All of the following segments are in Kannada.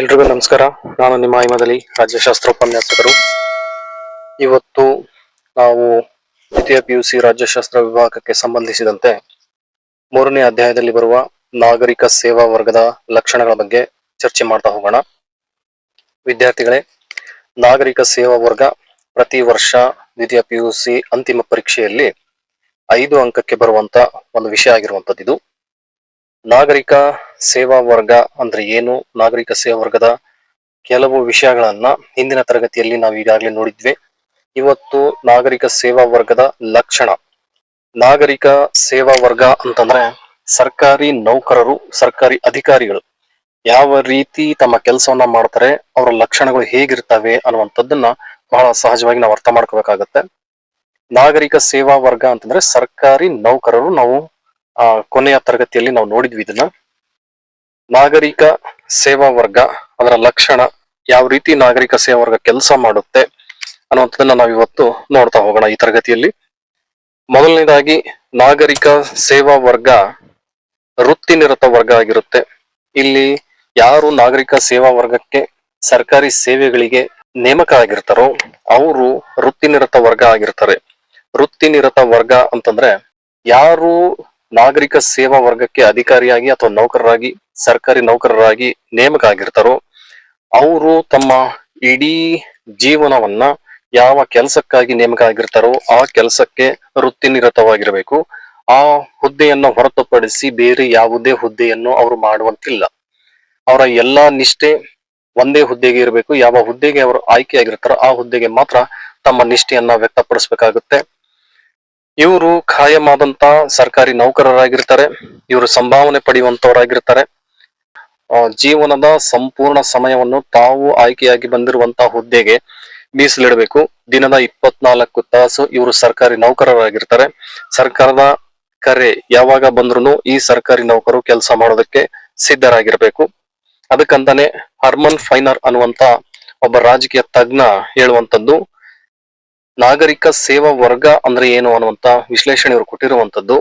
ಎಲ್ರಿಗೂ ನಮಸ್ಕಾರ. ನಾನು ನಿಮ್ಮ ಹಿಮದಲ್ಲಿ ರಾಜ್ಯಶಾಸ್ತ್ರ ಉಪನ್ಯಾಸಕರು. ಇವತ್ತು ನಾವು ದ್ವಿತೀಯ ಪಿ ಯು ಸಿ ರಾಜ್ಯಶಾಸ್ತ್ರ ವಿಭಾಗಕ್ಕೆ ಸಂಬಂಧಿಸಿದಂತೆ ಮೂರನೇ ಅಧ್ಯಾಯದಲ್ಲಿ ಬರುವ ನಾಗರಿಕ ಸೇವಾ ವರ್ಗದ ಲಕ್ಷಣಗಳ ಬಗ್ಗೆ ಚರ್ಚೆ ಮಾಡ್ತಾ ಹೋಗೋಣ. ವಿದ್ಯಾರ್ಥಿಗಳೇ, ನಾಗರಿಕ ಸೇವಾ ವರ್ಗ ಪ್ರತಿ ವರ್ಷ ದ್ವಿತೀಯ ಪಿ ಯು ಸಿ ಅಂತಿಮ ಪರೀಕ್ಷೆಯಲ್ಲಿ ಐದು ಅಂಕಕ್ಕೆ ಬರುವಂತ ಒಂದು ವಿಷಯ ಆಗಿರುವಂತದ್ದು ನಾಗರಿಕ ಸೇವಾ ವರ್ಗ ಅಂದ್ರೆ ಏನು? ನಾಗರಿಕ ಸೇವಾ ವರ್ಗದ ಕೆಲವು ವಿಷಯಗಳನ್ನ ಹಿಂದಿನ ತರಗತಿಯಲ್ಲಿ ನಾವು ಈಗಾಗಲೇ ನೋಡಿದ್ವಿ. ಇವತ್ತು ನಾಗರಿಕ ಸೇವಾ ವರ್ಗದ ಲಕ್ಷಣ. ನಾಗರಿಕ ಸೇವಾ ವರ್ಗ ಅಂತಂದ್ರೆ ಸರ್ಕಾರಿ ನೌಕರರು, ಸರ್ಕಾರಿ ಅಧಿಕಾರಿಗಳು ಯಾವ ರೀತಿ ತಮ್ಮ ಕೆಲಸವನ್ನ ಮಾಡ್ತಾರೆ, ಅವರ ಲಕ್ಷಣಗಳು ಹೇಗಿರ್ತವೆ ಅನ್ನುವಂಥದ್ದನ್ನ ಬಹಳ ಸಹಜವಾಗಿ ನಾವು ಅರ್ಥ ಮಾಡ್ಕೋಬೇಕಾಗತ್ತೆ. ನಾಗರಿಕ ಸೇವಾ ವರ್ಗ ಅಂತಂದ್ರೆ ಸರ್ಕಾರಿ ನೌಕರರು ನಾವು, ಆ, ಕೊನೆಯ ತರಗತಿಯಲ್ಲಿ ನಾವು ನೋಡಿದ್ವಿ ಇದನ್ನ. ನಾಗರಿಕ ಸೇವಾ ವರ್ಗ ಅದರ ಲಕ್ಷಣ ಯಾವ ರೀತಿ ನಾಗರಿಕ ಸೇವಾ ವರ್ಗ ಕೆಲಸ ಮಾಡುತ್ತೆ ಅನ್ನುವಂಥದ್ದನ್ನ ನಾವು ಇವತ್ತು ನೋಡ್ತಾ ಹೋಗೋಣ ಈ ತರಗತಿಯಲ್ಲಿ. ಮೊದಲನೇದಾಗಿ ನಾಗರಿಕ ಸೇವಾ ವರ್ಗ ವೃತ್ತಿನಿರತ ವರ್ಗ ಆಗಿರುತ್ತೆ. ಇಲ್ಲಿ ಯಾರು ನಾಗರಿಕ ಸೇವಾ ವರ್ಗಕ್ಕೆ ಸರ್ಕಾರಿ ಸೇವೆಗಳಿಗೆ ನೇಮಕ ಆಗಿರ್ತಾರೋ ಅವರು ವೃತ್ತಿನಿರತ ವರ್ಗ ಆಗಿರ್ತಾರೆ. ವೃತ್ತಿನಿರತ ವರ್ಗ ಅಂತಂದ್ರೆ ಯಾರು ನಾಗರಿಕ ಸೇವಾ ವರ್ಗಕ್ಕೆ ಅಧಿಕಾರಿಯಾಗಿ ಅಥವಾ ನೌಕರರಾಗಿ, ಸರ್ಕಾರಿ ನೌಕರರಾಗಿ ನೇಮಕ ಆಗಿರ್ತಾರೋ ಅವರು ತಮ್ಮ ಇಡೀ ಜೀವನವನ್ನ ಯಾವ ಕೆಲಸಕ್ಕಾಗಿ ನೇಮಕ ಆಗಿರ್ತಾರೋ ಆ ಕೆಲಸಕ್ಕೆ ವೃತ್ತಿನಿರತವಾಗಿರಬೇಕು. ಆ ಹುದ್ದೆಯನ್ನು ಹೊರತುಪಡಿಸಿ ಬೇರೆ ಯಾವುದೇ ಹುದ್ದೆಯನ್ನು ಅವರು ಮಾಡುವಂತಿಲ್ಲ. ಅವರ ಎಲ್ಲಾ ನಿಷ್ಠೆ ಒಂದೇ ಹುದ್ದೆಗೆ ಇರಬೇಕು. ಯಾವ ಹುದ್ದೆಗೆ ಅವರು ಆಯ್ಕೆಯಾಗಿರ್ತಾರೋ ಆ ಹುದ್ದೆಗೆ ಮಾತ್ರ ತಮ್ಮ ನಿಷ್ಠೆಯನ್ನ ವ್ಯಕ್ತಪಡಿಸಬೇಕಾಗುತ್ತೆ. ಇವರು ಖಾಯಮಾದಂತ ಸರ್ಕಾರಿ ನೌಕರರಾಗಿರ್ತಾರೆ. ಇವರು ಸಂಭಾವನೆ ಪಡೆಯುವಂತವರಾಗಿರ್ತಾರೆ. ಜೀವನದ ಸಂಪೂರ್ಣ ಸಮಯವನ್ನು ತಾವು ಆಯ್ಕೆಯಾಗಿ ಬಂದಿರುವಂತಹ ಹುದ್ದೆಗೆ ಮೀಸಲಿಡಬೇಕು. ದಿನದ ಇಪ್ಪತ್ನಾಲ್ಕು ತಾಸು ಇವರು ಸರ್ಕಾರಿ ನೌಕರರಾಗಿರ್ತಾರೆ. ಸರ್ಕಾರದ ಕರೆ ಯಾವಾಗ ಬಂದ್ರು ಈ ಸರ್ಕಾರಿ ನೌಕರು ಕೆಲಸ ಮಾಡೋದಕ್ಕೆ ಸಿದ್ಧರಾಗಿರ್ಬೇಕು. ಅದಕ್ಕಂತಾನೆ ಹರ್ಮನ್ ಫೈನರ್ ಅನ್ನುವಂತ ಒಬ್ಬ ರಾಜಕೀಯ ತಜ್ಞ ಹೇಳುವಂತದ್ದು ನಾಗರಿಕ ಸೇವಾ ವರ್ಗ ಅಂದ್ರೆ ಏನು ಅನ್ನುವಂತ ವಿಶ್ಲೇಷಣೆ ಇವರು ಕೊಟ್ಟಿರುವಂತದ್ದು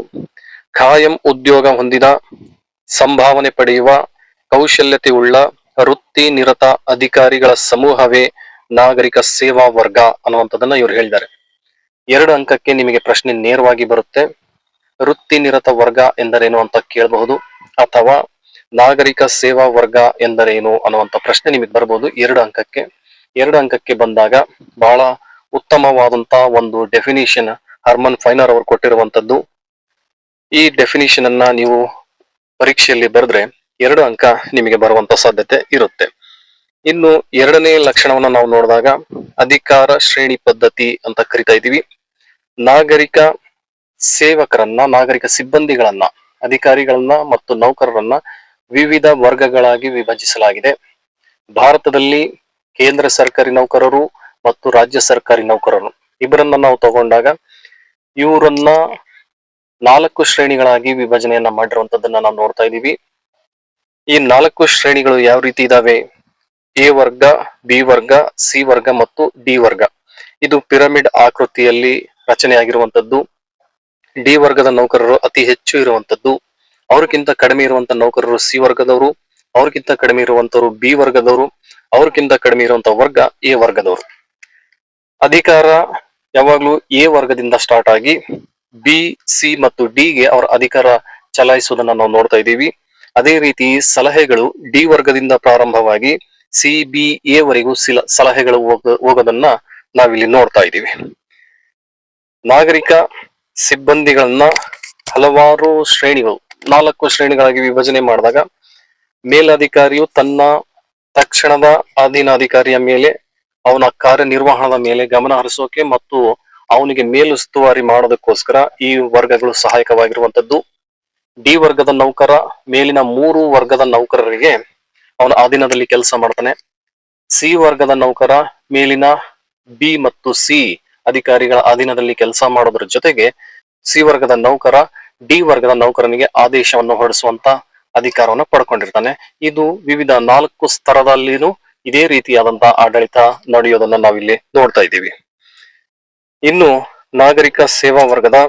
ಖಾಯಂ ಉದ್ಯೋಗ ಹೊಂದಿದ, ಸಂಭಾವನೆ ಪಡೆಯುವ ಕೌಶಲ್ಯತೆ ಉಳ್ಳ ವೃತ್ತಿ ನಿರತ ಅಧಿಕಾರಿಗಳ ಸಮೂಹವೇ ನಾಗರಿಕ ಸೇವಾ ವರ್ಗ ಅನ್ನುವಂಥದ್ದನ್ನ ಇವರು ಹೇಳಿದ್ದಾರೆ ಎರಡು ಅಂಕಕ್ಕೆ ನಿಮಗೆ ಪ್ರಶ್ನೆ ನೇರವಾಗಿ ಬರುತ್ತೆ. ವೃತ್ತಿ ನಿರತ ವರ್ಗ ಎಂದರೇನು ಅಂತ ಕೇಳಬಹುದು, ಅಥವಾ ನಾಗರಿಕ ಸೇವಾ ವರ್ಗ ಎಂದರೇನು ಅನ್ನುವಂತ ಪ್ರಶ್ನೆ ನಿಮಗೆ ಬರಬಹುದು ಎರಡು ಅಂಕಕ್ಕೆ. ಎರಡು ಅಂಕಕ್ಕೆ ಬಂದಾಗ ಬಹಳ ಉತ್ತಮವಾದಂತ ಒಂದು ಡೆಫಿನಿಷನ್ ಹರ್ಮನ್ ಫೈನರ್ ಅವರು ಕೊಟ್ಟಿರುವಂತದ್ದು. ಈ ಡೆಫಿನಿಷನ್ ಅನ್ನ ನೀವು ಪರೀಕ್ಷೆಯಲ್ಲಿ ಬರೆದ್ರೆ ಎರಡು ಅಂಕ ನಿಮಗೆ ಬರುವಂತ ಸಾಧ್ಯತೆ ಇರುತ್ತೆ. ಇನ್ನು ಎರಡನೇ ಲಕ್ಷಣವನ್ನ ನಾವು ನೋಡಿದಾಗ ಅಧಿಕಾರ ಶ್ರೇಣಿ ಪದ್ಧತಿ ಅಂತ ಕರಿತಾ ಇದೀವಿ ನಾಗರಿಕ ಸೇವಕರನ್ನ, ನಾಗರಿಕ ಸಿಬ್ಬಂದಿಗಳನ್ನ, ಅಧಿಕಾರಿಗಳನ್ನ ಮತ್ತು ನೌಕರರನ್ನ ವಿವಿಧ ವರ್ಗಗಳಾಗಿ ವಿಭಜಿಸಲಾಗಿದೆ. ಭಾರತದಲ್ಲಿ ಕೇಂದ್ರ ಸರ್ಕಾರಿ ನೌಕರರು ಮತ್ತು ರಾಜ್ಯ ಸರ್ಕಾರಿ ನೌಕರರು. ಇಬ್ಬರನ್ನ ನಾವು ತಗೊಂಡಾಗ ಇವರನ್ನ ನಾಲ್ಕು ಶ್ರೇಣಿಗಳಾಗಿ ವಿಭಜನೆಯನ್ನ ಮಾಡಿರುವಂತದನ್ನ ನಾವು ನೋಡ್ತಾ ಇದೀವಿ ಈ ನಾಲ್ಕು ಶ್ರೇಣಿಗಳು ಯಾವ ರೀತಿ ಇದಾವೆ? ಎ ವರ್ಗ, ಬಿ ವರ್ಗ, ಸಿ ವರ್ಗ ಮತ್ತು ಡಿ ವರ್ಗ. ಇದು ಪಿರಮಿಡ್ ಆಕೃತಿಯಲ್ಲಿ ರಚನೆಯಾಗಿರುವಂತದ್ದು. ಡಿ ವರ್ಗದ ನೌಕರರು ಅತಿ ಹೆಚ್ಚು ಇರುವಂತದ್ದು. ಅವ್ರಿಗಿಂತ ಕಡಿಮೆ ಇರುವಂತ ನೌಕರರು ಸಿ ವರ್ಗದವರು. ಅವ್ರಿಗಿಂತ ಕಡಿಮೆ ಇರುವಂತವರು ಬಿ ವರ್ಗದವರು. ಅವ್ರಿಗಿಂತ ಕಡಿಮೆ ಇರುವಂತ ವರ್ಗ ಎ ವರ್ಗದವರು. ಅಧಿಕಾರ ಯಾವಾಗ್ಲೂ ಎ ವರ್ಗದಿಂದ ಸ್ಟಾರ್ಟ್ ಆಗಿ ಬಿ, ಸಿ ಮತ್ತು ಡಿ ಗೆ ಅವರ ಅಧಿಕಾರ ಚಲಾಯಿಸುವುದನ್ನ ನಾವು ನೋಡ್ತಾ ಇದ್ದೀವಿ. ಅದೇ ರೀತಿ ಸಲಹೆಗಳು ಡಿ ವರ್ಗದಿಂದ ಪ್ರಾರಂಭವಾಗಿ ಸಿ, ಬಿ, ಎ ವರೆಗೂ ಸಿಲ, ಸಲಹೆಗಳು ಹೋಗ, ಹೋಗೋದನ್ನ ನಾವಿಲ್ಲಿ ನೋಡ್ತಾ ಇದ್ದೀವಿ. ನಾಗರಿಕ ಸಿಬ್ಬಂದಿಗಳನ್ನ ಹಲವಾರು ಶ್ರೇಣಿಗಳು, ನಾಲ್ಕು ಶ್ರೇಣಿಗಳಾಗಿ ವಿಭಜನೆ ಮಾಡಿದಾಗ ಮೇಲಧಿಕಾರಿಯು ತನ್ನ ತಕ್ಷಣದ ಅಧೀನಾಧಿಕಾರಿಯ ಮೇಲೆ ಅವನ ಕಾರ್ಯನಿರ್ವಹಣದ ಮೇಲೆ ಗಮನ ಹರಿಸೋಕೆ ಮತ್ತು ಅವನಿಗೆ ಮೇಲುಸ್ತುವಾರಿ ಮಾಡೋದಕ್ಕೋಸ್ಕರ ಈ ವರ್ಗಗಳು ಸಹಾಯಕವಾಗಿರುವಂತದ್ದು ಡಿ ವರ್ಗದ ನೌಕರ ಮೇಲಿನ ಮೂರು ವರ್ಗದ ನೌಕರರಿಗೆ ಅವನ ಅಧೀನದಲ್ಲಿ ಕೆಲಸ ಮಾಡ್ತಾನೆ. ಸಿ ವರ್ಗದ ನೌಕರ ಮೇಲಿನ ಬಿ ಮತ್ತು ಸಿ ಅಧಿಕಾರಿಗಳ ಅಧೀನದಲ್ಲಿ ಕೆಲಸ ಮಾಡೋದ್ರ ಜೊತೆಗೆ ಸಿ ವರ್ಗದ ನೌಕರ ಡಿ ವರ್ಗದ ನೌಕರನಿಗೆ ಆದೇಶವನ್ನು ಹೊರಡಿಸುವಂತ ಅಧಿಕಾರವನ್ನು ಪಡ್ಕೊಂಡಿರ್ತಾನೆ. ಇದು ವಿವಿಧ ನಾಲ್ಕು ಸ್ತರದಲ್ಲಿನೂ ಇದೇ ರೀತಿಯಾದಂತಹ ಆಡಳಿತ ನಡೆಯೋದನ್ನ ನಾವಿಲ್ಲಿ ನೋಡ್ತಾ ಇದ್ದೀವಿ. ಇನ್ನು ನಾಗರಿಕ ಸೇವಾ ವರ್ಗದ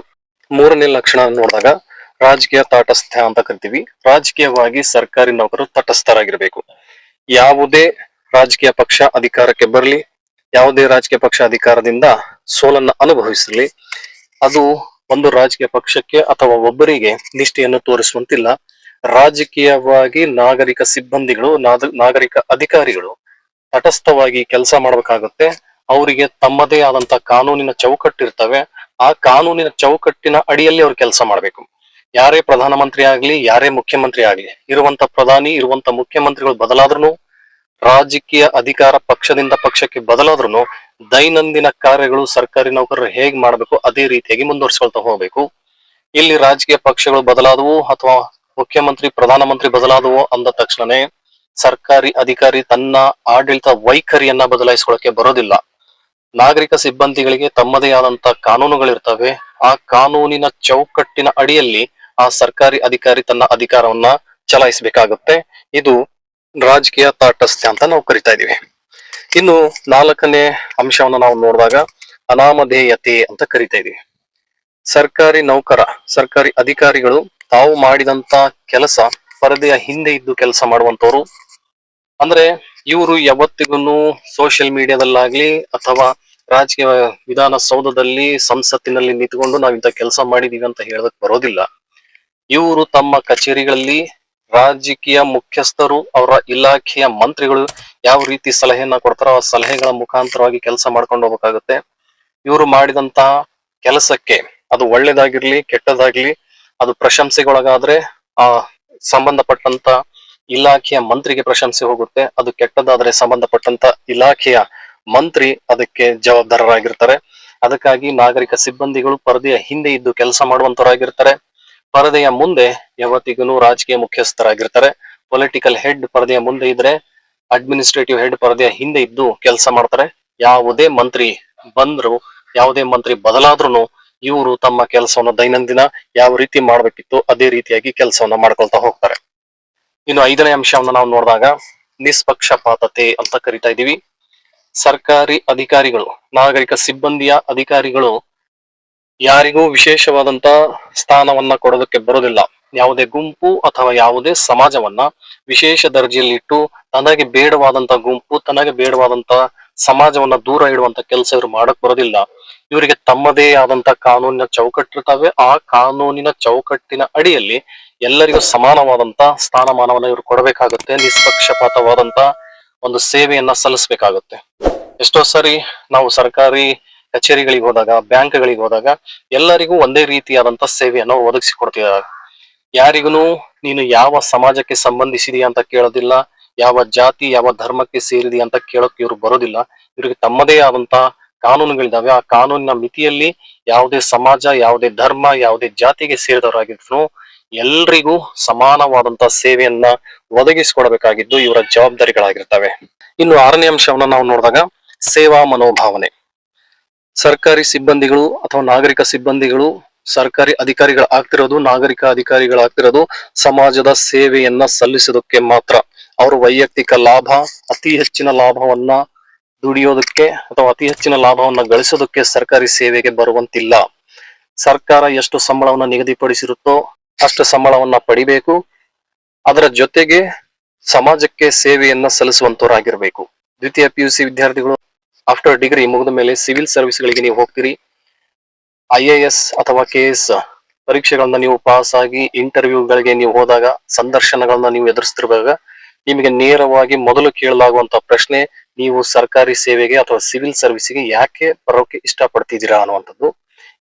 ಮೂರನೇ ಲಕ್ಷಣ ನೋಡಿದಾಗ ರಾಜಕೀಯ ತಟಸ್ಥ ಅಂತ ಕರಿತೀವಿ. ರಾಜಕೀಯವಾಗಿ ಸರ್ಕಾರಿ ನೌಕರರು ತಟಸ್ಥರಾಗಿರ್ಬೇಕು. ಯಾವುದೇ ರಾಜಕೀಯ ಪಕ್ಷ ಅಧಿಕಾರಕ್ಕೆ ಬರಲಿ, ಯಾವುದೇ ರಾಜಕೀಯ ಪಕ್ಷ ಅಧಿಕಾರದಿಂದ ಸೋಲನ್ನ ಅನುಭವಿಸಲಿ, ಅದು ಒಂದು ರಾಜಕೀಯ ಪಕ್ಷಕ್ಕೆ ಅಥವಾ ಒಬ್ಬರಿಗೆ ನಿಷ್ಠೆಯನ್ನು ತೋರಿಸುವಂತಿಲ್ಲ. ರಾಜಕೀಯವಾಗಿ ನಾಗರಿಕ ಸಿಬ್ಬಂದಿಗಳು ನಾಗರಿಕ ಅಧಿಕಾರಿಗಳು ತಟಸ್ಥವಾಗಿ ಕೆಲಸ ಮಾಡಬೇಕಾಗುತ್ತೆ. ಅವರಿಗೆ ತಮ್ಮದೇ ಆದಂತ ಕಾನೂನಿನ ಚೌಕಟ್ಟಿರ್ತವೆ ಆ ಕಾನೂನಿನ ಚೌಕಟ್ಟಿನ ಅಡಿಯಲ್ಲಿ ಅವ್ರು ಕೆಲಸ ಮಾಡಬೇಕು. ಯಾರೇ ಪ್ರಧಾನಮಂತ್ರಿ ಆಗ್ಲಿ, ಯಾರೇ ಮುಖ್ಯಮಂತ್ರಿ ಆಗ್ಲಿ, ಇರುವಂತ ಪ್ರಧಾನಿ, ಇರುವಂತ ಮುಖ್ಯಮಂತ್ರಿಗಳು ಬದಲಾದ್ರೂ ರಾಜಕೀಯ ಅಧಿಕಾರ ಪಕ್ಷದಿಂದ ಪಕ್ಷಕ್ಕೆ ಬದಲಾದ್ರೂ ದೈನಂದಿನ ಕಾರ್ಯಗಳು ಸರ್ಕಾರಿ ನೌಕರರು ಹೇಗ್ ಮಾಡಬೇಕು, ಅದೇ ರೀತಿಯಾಗಿ ಮುಂದುವರಿಸ್ಕೊಳ್ತಾ ಹೋಗ್ಬೇಕು. ಇಲ್ಲಿ ರಾಜಕೀಯ ಪಕ್ಷಗಳು ಬದಲಾದವು ಅಥವಾ ಮುಖ್ಯಮಂತ್ರಿ, ಪ್ರಧಾನಮಂತ್ರಿ ಬದಲಾದವು ಅಂದ ತಕ್ಷಣನೇ ಸರ್ಕಾರಿ ಅಧಿಕಾರಿ ತನ್ನ ಆಡಳಿತ ವೈಖರಿಯನ್ನ ಬದಲಾಯಿಸಿಕೊಳ್ಳಕ್ಕೆ ಬರೋದಿಲ್ಲ. ನಾಗರಿಕ ಸಿಬ್ಬಂದಿಗಳಿಗೆ ತಮ್ಮದೇ ಆದಂತ ಕಾನೂನುಗಳಿರ್ತವೆ. ಆ ಕಾನೂನಿನ ಚೌಕಟ್ಟಿನ ಅಡಿಯಲ್ಲಿ ಆ ಸರ್ಕಾರಿ ಅಧಿಕಾರಿ ತನ್ನ ಅಧಿಕಾರವನ್ನ ಚಲಾಯಿಸಬೇಕಾಗುತ್ತೆ. ಇದು ರಾಜಕೀಯ ತಾಟಸ್ಥ್ಯ ಅಂತ ನಾವು ಕರಿತಾ ಇದೀವಿ. ಇನ್ನು ನಾಲ್ಕನೇ ಅಂಶವನ್ನು ನಾವು ನೋಡಿದಾಗ ಅನಾಮಧೇಯತೆ ಅಂತ ಕರಿತಾ ಇದೀವಿ. ಸರ್ಕಾರಿ ನೌಕರ, ಸರ್ಕಾರಿ ಅಧಿಕಾರಿಗಳು ತಾವು ಮಾಡಿದಂತ ಕೆಲಸ, ಪರದೆಯ ಹಿಂದೆ ಇದ್ದು ಕೆಲಸ ಮಾಡುವಂತವ್ರು ಅಂದ್ರೆ ಇವರು ಯಾವತ್ತಿಗೂ ಸೋಷಿಯಲ್ ಮೀಡಿಯಾದಲ್ಲಾಗ್ಲಿ ಅಥವಾ ರಾಜಕೀಯ ವಿಧಾನಸೌಧದಲ್ಲಿ ಸಂಸತ್ತಿನಲ್ಲಿ ನಿಂತ್ಕೊಂಡು ನಾವು ಇಂಥ ಕೆಲಸ ಮಾಡಿದೀವಿ ಅಂತ ಹೇಳಕ್ ಬರೋದಿಲ್ಲ. ಇವರು ತಮ್ಮ ಕಚೇರಿಗಳಲ್ಲಿ ರಾಜಕೀಯ ಮುಖ್ಯಸ್ಥರು, ಅವರ ಇಲಾಖೆಯ ಮಂತ್ರಿಗಳು ಯಾವ ರೀತಿ ಸಲಹೆಯನ್ನ ಕೊಡ್ತಾರೋ ಆ ಸಲಹೆಗಳ ಮುಖಾಂತರವಾಗಿ ಕೆಲಸ ಮಾಡ್ಕೊಂಡು ಹೋಗ್ಬೇಕಾಗುತ್ತೆ. ಇವರು ಮಾಡಿದಂತಹ ಕೆಲಸಕ್ಕೆ ಅದು ಒಳ್ಳೇದಾಗಿರ್ಲಿ, ಕೆಟ್ಟದಾಗ್ಲಿ ಅದು ಪ್ರಶಂಸೆಗೊಳಗಾದ್ರೆ ಆ ಸಂಬಂಧಪಟ್ಟಂತ ಇಲಾಖೆಯ ಮಂತ್ರಿಗೆ ಪ್ರಶಂಸೆ ಹೋಗುತ್ತೆ. ಅದು ಕೆಟ್ಟದಾದ್ರೆ ಸಂಬಂಧಪಟ್ಟಂತ ಇಲಾಖೆಯ ಮಂತ್ರಿ ಅದಕ್ಕೆ ಜವಾಬ್ದಾರರಾಗಿರ್ತಾರೆ. ಅದಕ್ಕಾಗಿ ನಾಗರಿಕ ಸಿಬ್ಬಂದಿಗಳು ಪರದೆಯ ಹಿಂದೆ ಇದ್ದು ಕೆಲಸ ಮಾಡುವಂತವರಾಗಿರ್ತಾರೆ. ಪರದೆಯ ಮುಂದೆ ಯಾವತ್ತಿಗೂ ರಾಜಕೀಯ ಮುಖ್ಯಸ್ಥರಾಗಿರ್ತಾರೆ. ಪೊಲಿಟಿಕಲ್ ಹೆಡ್ ಪರದೆಯ ಮುಂದೆ ಇದ್ರೆ ಅಡ್ಮಿನಿಸ್ಟ್ರೇಟಿವ್ ಹೆಡ್ ಪರದೆಯ ಹಿಂದೆ ಇದ್ದು ಕೆಲಸ ಮಾಡ್ತಾರೆ. ಯಾವುದೇ ಮಂತ್ರಿ ಬಂದ್ರು, ಯಾವುದೇ ಮಂತ್ರಿ ಬದಲಾದ್ರೂ ಇವರು ತಮ್ಮ ಕೆಲಸವನ್ನು ದೈನಂದಿನ ಯಾವ ರೀತಿ ಮಾಡಬೇಕಿತ್ತು ಅದೇ ರೀತಿಯಾಗಿ ಕೆಲಸವನ್ನ ಮಾಡ್ಕೊಳ್ತಾ ಹೋಗ್ತಾರೆ. ಇನ್ನು ಐದನೇ ಅಂಶವನ್ನು ನಾವು ನೋಡಿದಾಗ ನಿಷ್ಪಕ್ಷಪಾತತೆ ಅಂತ ಕರಿತಾ ಇದೀವಿ ಸರ್ಕಾರಿ ಅಧಿಕಾರಿಗಳು, ನಾಗರಿಕ ಸಿಬ್ಬಂದಿಯ ಅಧಿಕಾರಿಗಳು ಯಾರಿಗೂ ವಿಶೇಷವಾದಂತ ಸ್ಥಾನವನ್ನ ಕೊಡೋದಕ್ಕೆ ಬರೋದಿಲ್ಲ. ಯಾವುದೇ ಗುಂಪು ಅಥವಾ ಯಾವುದೇ ಸಮಾಜವನ್ನ ವಿಶೇಷ ದರ್ಜೆಯಲ್ಲಿಟ್ಟು ತನಗೆ ಬೇಡವಾದಂತ ಗುಂಪು, ತನಗೆ ಬೇಡವಾದಂತ ಸಮಾಜವನ್ನ ದೂರ ಇಡುವಂತ ಕೆಲಸ ಇವ್ರು ಮಾಡಕ್ ಬರೋದಿಲ್ಲ. ಇವರಿಗೆ ತಮ್ಮದೇ ಆದಂತ ಕಾನೂನಿನ ಚೌಕಟ್ಟಿರ್ತಾವೆ. ಆ ಕಾನೂನಿನ ಚೌಕಟ್ಟಿನ ಅಡಿಯಲ್ಲಿ ಎಲ್ಲರಿಗೂ ಸಮಾನವಾದಂತ ಸ್ಥಾನಮಾನವನ್ನ ಇವರು ಕೊಡಬೇಕಾಗುತ್ತೆ. ನಿಷ್ಪಕ್ಷಪಾತವಾದಂತ ಒಂದು ಸೇವೆಯನ್ನ ಸಲ್ಲಿಸಬೇಕಾಗುತ್ತೆ. ಎಷ್ಟೋ ಸಾರಿ ನಾವು ಸರ್ಕಾರಿ ಕಚೇರಿಗಳಿಗೆ ಹೋದಾಗ, ಬ್ಯಾಂಕ್ಗಳಿಗೆ ಹೋದಾಗ ಎಲ್ಲರಿಗೂ ಒಂದೇ ರೀತಿಯಾದಂತ ಸೇವೆಯನ್ನು ಒದಗಿಸಿ ಕೊಡ್ತಿದ್ದಾರೆ ಯಾರಿಗೂ ನೀನು ಯಾವ ಸಮಾಜಕ್ಕೆ ಸಂಬಂಧಿಸಿದೀಯ ಅಂತ ಕೇಳೋದಿಲ್ಲ. ಯಾವ ಜಾತಿ, ಯಾವ ಧರ್ಮಕ್ಕೆ ಸೇರಿದಿ ಅಂತ ಕೇಳೋಕೆ ಇವರು ಬರೋದಿಲ್ಲ. ಇವರಿಗೆ ತಮ್ಮದೇ ಆದಂತಹ ಕಾನೂನುಗಳಿದಾವೆ. ಆ ಕಾನೂನಿನ ಮಿತಿಯಲ್ಲಿ ಯಾವುದೇ ಸಮಾಜ, ಯಾವುದೇ ಧರ್ಮ, ಯಾವುದೇ ಜಾತಿಗೆ ಸೇರಿದವರಾಗಿದ್ರು ಎಲ್ರಿಗೂ ಸಮಾನವಾದಂತ ಸೇವೆಯನ್ನ ಒದಗಿಸಿಕೊಡಬೇಕಾಗಿದ್ದು ಇವರ ಜವಾಬ್ದಾರಿಗಳಾಗಿರ್ತವೆ. ಇನ್ನು ಆರನೇ ಅಂಶವನ್ನ ನಾವು ನೋಡಿದಾಗ ಸೇವಾ ಮನೋಭಾವನೆ. ಸರ್ಕಾರಿ ಸಿಬ್ಬಂದಿಗಳು ಅಥವಾ ನಾಗರಿಕ ಸಿಬ್ಬಂದಿಗಳು ಸರ್ಕಾರಿ ಅಧಿಕಾರಿಗಳಾಗ್ತಿರೋದು, ನಾಗರಿಕ ಅಧಿಕಾರಿಗಳಾಗ್ತಿರೋದು ಸಮಾಜದ ಸೇವೆಯನ್ನ ಸಲ್ಲಿಸೋದಕ್ಕೆ ಮಾತ್ರ. ಅವ್ರ ವೈಯಕ್ತಿಕ ಲಾಭ, ಅತಿ ಹೆಚ್ಚಿನ ಲಾಭವನ್ನ ದುಡಿಯೋದಕ್ಕೆ ಅಥವಾ ಅತಿ ಹೆಚ್ಚಿನ ಲಾಭವನ್ನ ಗಳಿಸೋದಕ್ಕೆ ಸರ್ಕಾರಿ ಸೇವೆಗೆ ಬರುವಂತಿಲ್ಲ. ಸರ್ಕಾರ ಎಷ್ಟು ಸಂಬಳವನ್ನ ನಿಗದಿಪಡಿಸಿರುತ್ತೋ ಅಷ್ಟು ಸಂಬಳವನ್ನ ಪಡಿಬೇಕು. ಅದರ ಜೊತೆಗೆ ಸಮಾಜಕ್ಕೆ ಸೇವೆಯನ್ನ ಸಲ್ಲಿಸುವಂತವರಾಗಿರ್ಬೇಕು. ದ್ವಿತೀಯ ಪಿ ಯು ಸಿ ವಿದ್ಯಾರ್ಥಿಗಳು ಆಫ್ಟರ್ ಡಿಗ್ರಿ ಮುಗಿದ ಮೇಲೆ ಸಿವಿಲ್ ಸರ್ವಿಸ್ಗಳಿಗೆ ನೀವು ಹೋಗ್ತೀರಿ. ಐ ಎ ಅಥವಾ ಕೆ ಎಸ್ ಪರೀಕ್ಷೆಗಳನ್ನ ನೀವು ಪಾಸ್ ಆಗಿ ಇಂಟರ್ವ್ಯೂಗಳಿಗೆ ನೀವು ಹೋದಾಗ, ಸಂದರ್ಶನಗಳನ್ನ ನೀವು ಎದುರಿಸ್ತಿರುವಾಗ ನಿಮಗೆ ನೇರವಾಗಿ ಮೊದಲು ಕೇಳಲಾಗುವಂತ ಪ್ರಶ್ನೆ, ನೀವು ಸರ್ಕಾರಿ ಸೇವೆಗೆ ಅಥವಾ ಸಿವಿಲ್ ಸರ್ವಿಸ್ಗೆ ಯಾಕೆ ಬರೋಕೆ ಇಷ್ಟಪಡ್ತಿದ್ದೀರಾ ಅನ್ನುವಂಥದ್ದು.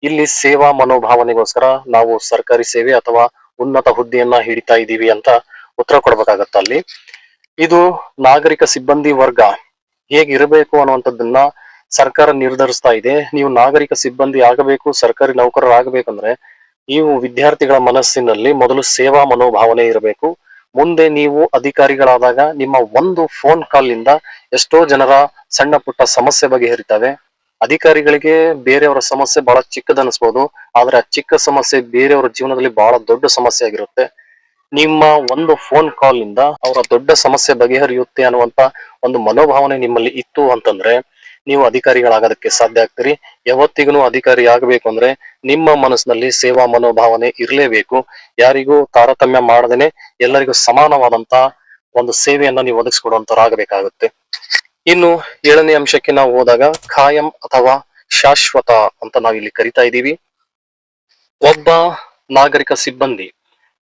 ಇಲ್ಲಿ ಸೇವಾ ಮನೋಭಾವನೆಗೋಸ್ಕರ ನಾವು ಸರ್ಕಾರಿ ಸೇವೆ ಅಥವಾ ಉನ್ನತ ಹುದ್ದೆಯನ್ನ ಹಿಡಿತಾ ಇದ್ದೀವಿ ಅಂತ ಉತ್ತರ ಕೊಡ್ಬೇಕಾಗತ್ತ ಅಲ್ಲಿ. ಇದು ನಾಗರಿಕ ಸಿಬ್ಬಂದಿ ವರ್ಗ ಹೇಗಿರಬೇಕು ಅನ್ನುವಂಥದ್ದನ್ನ ಸರ್ಕಾರ ನಿರ್ಧರಿಸ್ತಾ ಇದೆ. ನೀವು ನಾಗರಿಕ ಸಿಬ್ಬಂದಿ ಆಗಬೇಕು, ಸರ್ಕಾರಿ ನೌಕರರಾಗಬೇಕಂದ್ರೆ ನೀವು ವಿದ್ಯಾರ್ಥಿಗಳ ಮನಸ್ಸಿನಲ್ಲಿ ಮೊದಲು ಸೇವಾ ಮನೋಭಾವನೆ ಇರಬೇಕು. ಮುಂದೆ ನೀವು ಅಧಿಕಾರಿಗಳಾದಾಗ ನಿಮ್ಮ ಒಂದು ಫೋನ್ ಕಾಲ್ ಇಂದ ಎಷ್ಟೋ ಜನರ ಸಣ್ಣ ಪುಟ್ಟ ಸಮಸ್ಯೆ ಬಗೆಹರಿತವೆ. ಅಧಿಕಾರಿಗಳಿಗೆ ಬೇರೆಯವರ ಸಮಸ್ಯೆ ಬಹಳ ಚಿಕ್ಕದನ್ನಿಸ್ಬೋದು. ಆದ್ರೆ ಆ ಚಿಕ್ಕ ಸಮಸ್ಯೆ ಬೇರೆಯವರ ಜೀವನದಲ್ಲಿ ಬಹಳ ದೊಡ್ಡ ಸಮಸ್ಯೆ ಆಗಿರುತ್ತೆ. ನಿಮ್ಮ ಒಂದು ಫೋನ್ ಕಾಲ್ ಇಂದ ಅವರ ದೊಡ್ಡ ಸಮಸ್ಯೆ ಬಗೆಹರಿಯುತ್ತೆ ಅನ್ನುವಂತ ಒಂದು ಮನೋಭಾವನೆ ನಿಮ್ಮಲ್ಲಿ ಇತ್ತು ಅಂತಂದ್ರೆ ನೀವು ಅಧಿಕಾರಿಗಳಾಗೋದಕ್ಕೆ ಸಾಧ್ಯ ಆಗ್ತೀರಿ. ಯಾವತ್ತಿಗೂ ಅಧಿಕಾರಿ ಆಗಬೇಕು ಅಂದ್ರೆ ನಿಮ್ಮ ಮನಸ್ಸಿನಲ್ಲಿ ಸೇವಾ ಮನೋಭಾವನೆ ಇರಲೇಬೇಕು. ಯಾರಿಗೂ ತಾರತಮ್ಯ ಮಾಡದೇನೆ ಎಲ್ಲರಿಗೂ ಸಮಾನವಾದಂತ ಒಂದು ಸೇವೆಯನ್ನ ನೀವು ಒದಗಿಸಿಕೊಡುವಂತರಾಗಬೇಕಾಗುತ್ತೆ. ಇನ್ನು ಏಳನೇ ಅಂಶಕ್ಕೆ ನಾವು ಹೋದಾಗ ಖಾಯಂ ಅಥವಾ ಶಾಶ್ವತ ಅಂತ ನಾವು ಇಲ್ಲಿ ಕರಿತಾ ಇದ್ದೀವಿ. ಒಬ್ಬ ನಾಗರಿಕ ಸಿಬ್ಬಂದಿ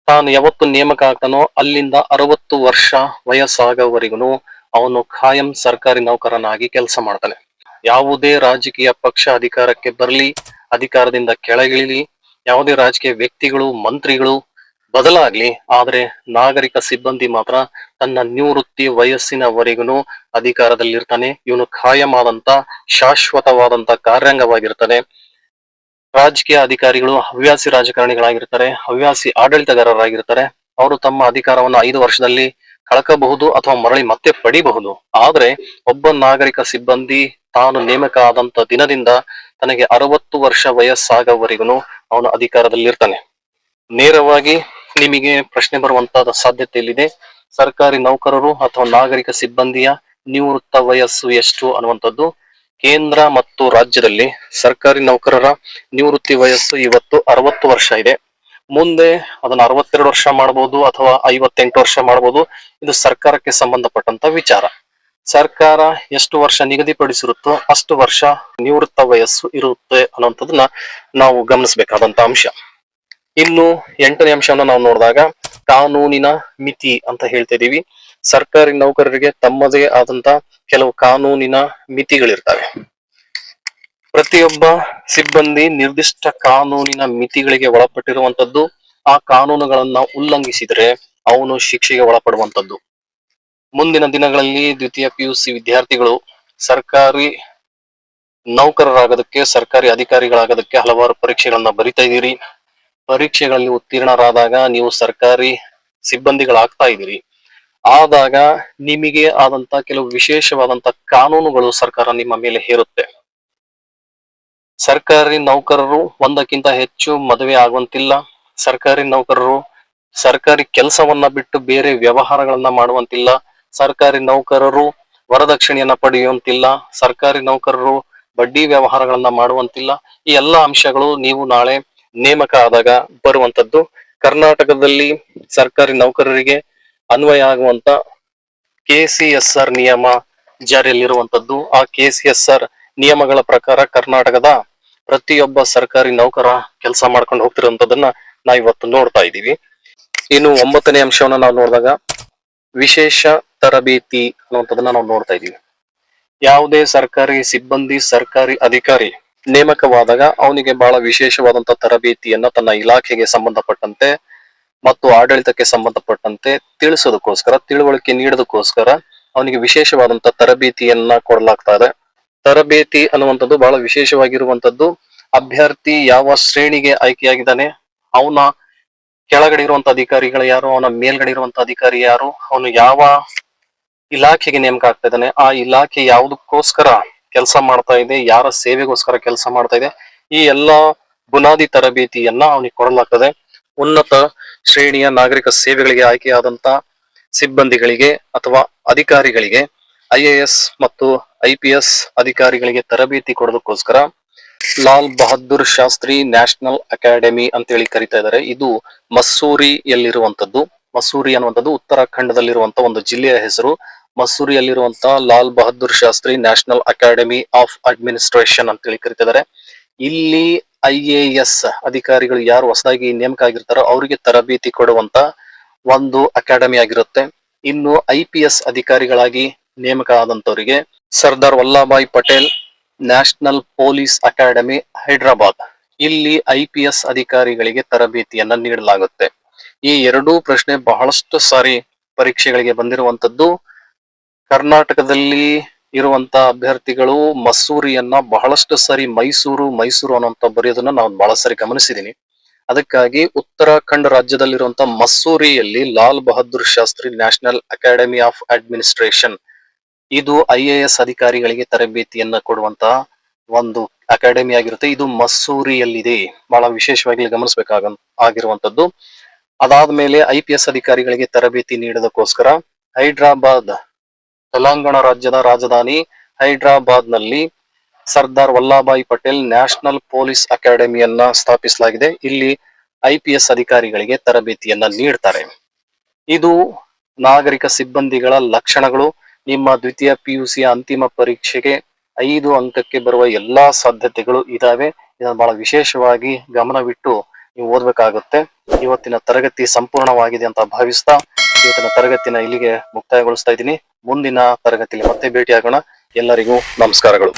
ತಾನು ಯಾವತ್ತು ನೇಮಕ ಆಗ್ತಾನೋ ಅಲ್ಲಿಂದ ಅರವತ್ತು ವರ್ಷ ವಯಸ್ಸಾಗವರೆಗೂ ಅವನು ಖಾಯಂ ಸರ್ಕಾರಿ ನೌಕರನಾಗಿ ಕೆಲಸ ಮಾಡ್ತಾನೆ. ಯಾವುದೇ ರಾಜಕೀಯ ಪಕ್ಷ ಅಧಿಕಾರಕ್ಕೆ ಬರಲಿ, ಅಧಿಕಾರದಿಂದ ಕೆಳಗಿಳಿಲಿ ಯಾವುದೇ ರಾಜಕೀಯ ವ್ಯಕ್ತಿಗಳು, ಮಂತ್ರಿಗಳು ಬದಲಾಗ್ಲಿ, ಆದ್ರೆ ನಾಗರಿಕ ಸಿಬ್ಬಂದಿ ಮಾತ್ರ ತನ್ನ ನಿವೃತ್ತಿ ವಯಸ್ಸಿನವರೆಗೂ ಅಧಿಕಾರದಲ್ಲಿರ್ತಾನೆ. ಇವನು ಖಾಯಮಾದಂತ ಶಾಶ್ವತವಾದಂತ ಕಾರ್ಯಾಂಗವಾಗಿರ್ತಾನೆ. ರಾಜಕೀಯ ಅಧಿಕಾರಿಗಳು ಹವ್ಯಾಸಿ ರಾಜಕಾರಣಿಗಳಾಗಿರ್ತಾರೆ, ಹವ್ಯಾಸಿ ಆಡಳಿತಗಾರರಾಗಿರ್ತಾರೆ. ಅವರು ತಮ್ಮ ಅಧಿಕಾರವನ್ನು ಐದು ವರ್ಷದಲ್ಲಿ ಕಳ್ಕಬಹುದು ಅಥವಾ ಮರಳಿ ಮತ್ತೆ ಪಡಿಬಹುದು. ಆದ್ರೆ ಒಬ್ಬ ನಾಗರಿಕ ಸಿಬ್ಬಂದಿ ತಾನು ನೇಮಕ ಆದಂತ ದಿನದಿಂದ ತನಗೆ ಅರವತ್ತು ವರ್ಷ ವಯಸ್ಸಾಗವರೆಗೂ ಅವನು ಅಧಿಕಾರದಲ್ಲಿರ್ತಾನೆ. ನೇರವಾಗಿ ನಿಮಗೆ ಪ್ರಶ್ನೆ ಬರುವಂತಹ ಸಾಧ್ಯತೆ ಇಲ್ಲಿದೆ ಸರ್ಕಾರಿ ನೌಕರರು ಅಥವಾ ನಾಗರಿಕ ಸಿಬ್ಬಂದಿಯ ನಿವೃತ್ತ ವಯಸ್ಸು ಎಷ್ಟು ಅನ್ನುವಂಥದ್ದು? ಕೇಂದ್ರ ಮತ್ತು ರಾಜ್ಯದಲ್ಲಿ ಸರ್ಕಾರಿ ನೌಕರರ ನಿವೃತ್ತಿ ವಯಸ್ಸು ಇವತ್ತು ಅರವತ್ತು ವರ್ಷ ಇದೆ. ಮುಂದೆ ಅದನ್ನ ಅರವತ್ತೆರಡು ವರ್ಷ ಮಾಡಬಹುದು ಅಥವಾ ಐವತ್ತೆಂಟು ವರ್ಷ ಮಾಡಬಹುದು ಇದು ಸರ್ಕಾರಕ್ಕೆ ಸಂಬಂಧಪಟ್ಟಂತ ವಿಚಾರ. ಸರ್ಕಾರ ಎಷ್ಟು ವರ್ಷ ನಿಗದಿಪಡಿಸಿರುತ್ತೋ ಅಷ್ಟು ವರ್ಷ ನಿವೃತ್ತ ವಯಸ್ಸು ಇರುತ್ತೆ ಅನ್ನುವಂಥದ್ದನ್ನ ನಾವು ಗಮನಿಸಬೇಕಾದಂತ ಅಂಶ. ಇನ್ನು ಎಂಟನೇ ಅಂಶವನ್ನ ನಾವು ನೋಡಿದಾಗ, ಕಾನೂನಿನ ಮಿತಿ ಅಂತ ಹೇಳ್ತಾ ಇದೀವಿ ಸರ್ಕಾರಿ ನೌಕರರಿಗೆ ತಮ್ಮದೇ ಆದಂತ ಕೆಲವು ಕಾನೂನಿನ ಮಿತಿಗಳಿರ್ತವೆ. ಪ್ರತಿಯೊಬ್ಬ ಸಿಬ್ಬಂದಿ ನಿರ್ದಿಷ್ಟ ಕಾನೂನಿನ ಮಿತಿಗಳಿಗೆ ಒಳಪಟ್ಟಿರುವಂತದ್ದು ಆ ಕಾನೂನುಗಳನ್ನ ಉಲ್ಲಂಘಿಸಿದರೆ ಅವನು ಶಿಕ್ಷೆಗೆ ಒಳಪಡುವಂತದ್ದು ಮುಂದಿನ ದಿನಗಳಲ್ಲಿ ದ್ವಿತೀಯ ಪಿ ಯು ಸಿ ವಿದ್ಯಾರ್ಥಿಗಳು ಸರ್ಕಾರಿ ನೌಕರರಾಗೋದಕ್ಕೆ, ಸರ್ಕಾರಿ ಅಧಿಕಾರಿಗಳಾಗೋದಕ್ಕೆ ಹಲವಾರು ಪರೀಕ್ಷೆಗಳನ್ನ ಬರಿತಾ ಇದ್ದೀರಿ. ಪರೀಕ್ಷೆಗಳಲ್ಲಿ ಉತ್ತೀರ್ಣರಾದಾಗ ನೀವು ಸರ್ಕಾರಿ ಸಿಬ್ಬಂದಿಗಳಾಗ್ತಾ ಇದ್ದೀರಿ. ಆದಾಗ ನಿಮಗೆ ಆದಂತ ಕೆಲವು ವಿಶೇಷವಾದಂತ ಕಾನೂನುಗಳು ಸರ್ಕಾರ ನಿಮ್ಮ ಮೇಲೆ ಹೇರುತ್ತೆ. ಸರ್ಕಾರಿ ನೌಕರರು ಒಂದಕ್ಕಿಂತ ಹೆಚ್ಚು ಮದುವೆ ಆಗುವಂತಿಲ್ಲ. ಸರ್ಕಾರಿ ನೌಕರರು ಸರ್ಕಾರಿ ಕೆಲಸವನ್ನ ಬಿಟ್ಟು ಬೇರೆ ವ್ಯವಹಾರಗಳನ್ನ ಮಾಡುವಂತಿಲ್ಲ. ಸರ್ಕಾರಿ ನೌಕರರು ವರದಕ್ಷಿಣೆಯನ್ನ ಪಡೆಯುವಂತಿಲ್ಲ. ಸರ್ಕಾರಿ ನೌಕರರು ಬಡ್ಡಿ ವ್ಯವಹಾರಗಳನ್ನ ಮಾಡುವಂತಿಲ್ಲ. ಈ ಎಲ್ಲಾ ಅಂಶಗಳು ನೀವು ನಾಳೆ ನೇಮಕ ಆದಾಗ ಬರುವಂತದ್ದು. ಕರ್ನಾಟಕದಲ್ಲಿ ಸರ್ಕಾರಿ ನೌಕರರಿಗೆ ಅನ್ವಯ ಆಗುವಂತ ಕೆ ಆರ್ ನಿಯಮ ಜಾರಿಯಲ್ಲಿರುವಂತದ್ದು. ಆ ಕೆ ಆರ್ ನಿಯಮಗಳ ಪ್ರಕಾರ ಕರ್ನಾಟಕದ ಪ್ರತಿಯೊಬ್ಬ ಸರ್ಕಾರಿ ನೌಕರ ಕೆಲಸ ಮಾಡ್ಕೊಂಡು ಹೋಗ್ತಿರುವಂತದನ್ನ ನಾವು ಇವತ್ತು ನೋಡ್ತಾ ಇದ್ದೀವಿ. ಇನ್ನು ಒಂಬತ್ತನೇ ಅಂಶವನ್ನ ನಾವು ನೋಡಿದಾಗ ವಿಶೇಷ ತರಬೇತಿ ಅನ್ನುವಂಥದ್ದನ್ನ ನಾವು ನೋಡ್ತಾ ಇದ್ದೀವಿ. ಯಾವುದೇ ಸರ್ಕಾರಿ ಸಿಬ್ಬಂದಿ, ಸರ್ಕಾರಿ ಅಧಿಕಾರಿ ನೇಮಕವಾದಾಗ ಅವನಿಗೆ ಬಹಳ ವಿಶೇಷವಾದಂತ ತರಬೇತಿಯನ್ನ ತನ್ನ ಇಲಾಖೆಗೆ ಸಂಬಂಧಪಟ್ಟಂತೆ ಮತ್ತು ಆಡಳಿತಕ್ಕೆ ಸಂಬಂಧಪಟ್ಟಂತೆ ತಿಳಿಸೋದಕ್ಕೋಸ್ಕರ, ತಿಳುವಳಿಕೆ ನೀಡೋದಕ್ಕೋಸ್ಕರ ಅವನಿಗೆ ವಿಶೇಷವಾದಂತ ತರಬೇತಿಯನ್ನ ಕೊಡಲಾಗ್ತಾ ಇದೆ. ತರಬೇತಿ ಅನ್ನುವಂಥದ್ದು ಬಹಳ ವಿಶೇಷವಾಗಿರುವಂತದ್ದು ಅಭ್ಯರ್ಥಿ ಯಾವ ಶ್ರೇಣಿಗೆ ಆಯ್ಕೆಯಾಗಿದ್ದಾನೆ, ಅವನ ಕೆಳಗಡೆ ಇರುವಂತ ಅಧಿಕಾರಿಗಳು ಯಾರು, ಅವನ ಮೇಲ್ಗಡೆ ಇರುವಂತ ಅಧಿಕಾರಿ ಯಾರು, ಅವನು ಯಾವ ಇಲಾಖೆಗೆ ನೇಮಕ ಆಗ್ತಾ ಇದ್ದಾನೆ, ಆ ಇಲಾಖೆ ಯಾವುದಕ್ಕೋಸ್ಕರ ಕೆಲಸ ಮಾಡ್ತಾ ಇದೆ, ಯಾರ ಸೇವೆಗೋಸ್ಕರ ಕೆಲಸ ಮಾಡ್ತಾ ಇದೆ, ಈ ಎಲ್ಲಾ ಬುನಾದಿ ತರಬೇತಿಯನ್ನ ಅವನಿಗೆ ಕೊಡಲಾಗ್ತದೆ. ಉನ್ನತ ಶ್ರೇಣಿಯ ನಾಗರಿಕ ಸೇವೆಗಳಿಗೆ ಆಯ್ಕೆಯಾದಂತ ಸಿಬ್ಬಂದಿಗಳಿಗೆ ಅಥವಾ ಅಧಿಕಾರಿಗಳಿಗೆ ಐ ಎ ಎಸ್ ಮತ್ತು ಐಪಿಎಸ್ ಅಧಿಕಾರಿಗಳಿಗೆ ತರಬೇತಿ ಕೊಡೋದಕ್ಕೋಸ್ಕರ ಲಾಲ್ ಬಹದ್ದೂರ್ ಶಾಸ್ತ್ರಿ ನ್ಯಾಷನಲ್ ಅಕಾಡೆಮಿ ಅಂತೇಳಿ ಕರಿತಾ ಇದ್ದಾರೆ. ಇದು ಮಸ್ಸೂರಿಯಲ್ಲಿರುವಂತದ್ದು ಮಸೂರಿ ಅನ್ನುವಂಥದ್ದು ಉತ್ತರಾಖಂಡದಲ್ಲಿರುವಂತ ಒಂದು ಜಿಲ್ಲೆಯ ಹೆಸರು. ಮಸ್ಸೂರಿಯಲ್ಲಿರುವಂತಹ Lal Bahadur Shastri national academy of administration ಅಂತೇಳಿ ಕರಿತಿದ್ದಾರೆ ಇಲ್ಲಿ ಐ ಅಧಿಕಾರಿಗಳು ಯಾರು ಹೊಸದಾಗಿ ನೇಮಕ ಆಗಿರ್ತಾರೋ ಅವರಿಗೆ ತರಬೇತಿ ಕೊಡುವಂತ ಒಂದು ಅಕಾಡೆಮಿ ಆಗಿರುತ್ತೆ. ಇನ್ನು ಐ ಪಿ ಅಧಿಕಾರಿಗಳಾಗಿ ನೇಮಕ ಆದಂತವರಿಗೆ Sardar Vallabhbhai Patel national police academy, Hyderabad. ಇಲ್ಲಿ ಐ ಅಧಿಕಾರಿಗಳಿಗೆ ತರಬೇತಿಯನ್ನ ನೀಡಲಾಗುತ್ತೆ. ಈ ಎರಡೂ ಪ್ರಶ್ನೆ ಬಹಳಷ್ಟು ಸಾರಿ ಪರೀಕ್ಷೆಗಳಿಗೆ ಬಂದಿರುವಂತದ್ದು. ಕರ್ನಾಟಕದಲ್ಲಿ ಇರುವಂತ ಅಭ್ಯರ್ಥಿಗಳು ಮಸೂರಿಯನ್ನ ಬಹಳಷ್ಟು ಸಾರಿ ಮೈಸೂರು ಮೈಸೂರು ಅನ್ನುವಂತ ಬರೆಯೋದನ್ನ ನಾವು ಬಹಳ ಸಾರಿ ಗಮನಿಸಿದ್ದೀನಿ ಅದಕ್ಕಾಗಿ ಉತ್ತರಾಖಂಡ್ ರಾಜ್ಯದಲ್ಲಿರುವಂತಹ ಮಸೂರಿಯಲ್ಲಿ Lal Bahadur Shastri national academy of administration ಇದು ಐ ಎ ಎಸ್ ಅಧಿಕಾರಿಗಳಿಗೆ ತರಬೇತಿಯನ್ನ ಕೊಡುವಂತಹ ಒಂದು ಅಕಾಡೆಮಿ ಆಗಿರುತ್ತೆ. ಇದು ಮಸ್ಸೂರಿಯಲ್ಲಿದೆ. ಬಹಳ ವಿಶೇಷವಾಗಿ ಗಮನಿಸಬೇಕಾಗ ಆಗಿರುವಂತದ್ದು. ಅದಾದ್ಮೇಲೆ ಐ ಪಿ ಎಸ್ ಅಧಿಕಾರಿಗಳಿಗೆ ತರಬೇತಿ ನೀಡೋದಕ್ಕೋಸ್ಕರ ಹೈದ್ರಾಬಾದ್, ತೆಲಂಗಾಣ ರಾಜ್ಯದ ರಾಜಧಾನಿ ಹೈದ್ರಾಬಾದ್ನಲ್ಲಿ ಸರ್ದಾರ್ ವಲ್ಲಭಾಯ್ ಪಟೇಲ್ ನ್ಯಾಷನಲ್ ಪೊಲೀಸ್ ಅಕಾಡೆಮಿಯನ್ನ ಸ್ಥಾಪಿಸಲಾಗಿದೆ. ಇಲ್ಲಿ ಐ ಪಿ ಎಸ್ ಅಧಿಕಾರಿಗಳಿಗೆ ತರಬೇತಿಯನ್ನ ನೀಡ್ತಾರೆ. ಇದು ನಾಗರಿಕ ಸಿಬ್ಬಂದಿಗಳ ಲಕ್ಷಣಗಳು. ನಿಮ್ಮ ದ್ವಿತೀಯ ಪಿಯುಸಿಯ ಅಂತಿಮ ಪರೀಕ್ಷೆಗೆ ಐದು ಅಂಕಕ್ಕೆ ಬರುವ ಎಲ್ಲಾ ಸಾಧ್ಯತೆಗಳು ಇದಾವೆ. ಇದನ್ನು ಬಹಳ ವಿಶೇಷವಾಗಿ ಗಮನವಿಟ್ಟು ನೀವು ಓದ್ಬೇಕಾಗುತ್ತೆ. ಇವತ್ತಿನ ತರಗತಿ ಸಂಪೂರ್ಣವಾಗಿದೆ ಅಂತ ಭಾವಿಸ್ತಾ ಇವತ್ತಿನ ತರಗತಿನ ಇಲ್ಲಿಗೆ ಮುಕ್ತಾಯಗೊಳಿಸ್ತಾ ಇದ್ದೀನಿ. ಮುಂದಿನ ತರಗತಿಯಲ್ಲಿ ಮತ್ತೆ ಭೇಟಿಯಾಗೋಣ. ಎಲ್ಲರಿಗೂ ನಮಸ್ಕಾರಗಳು.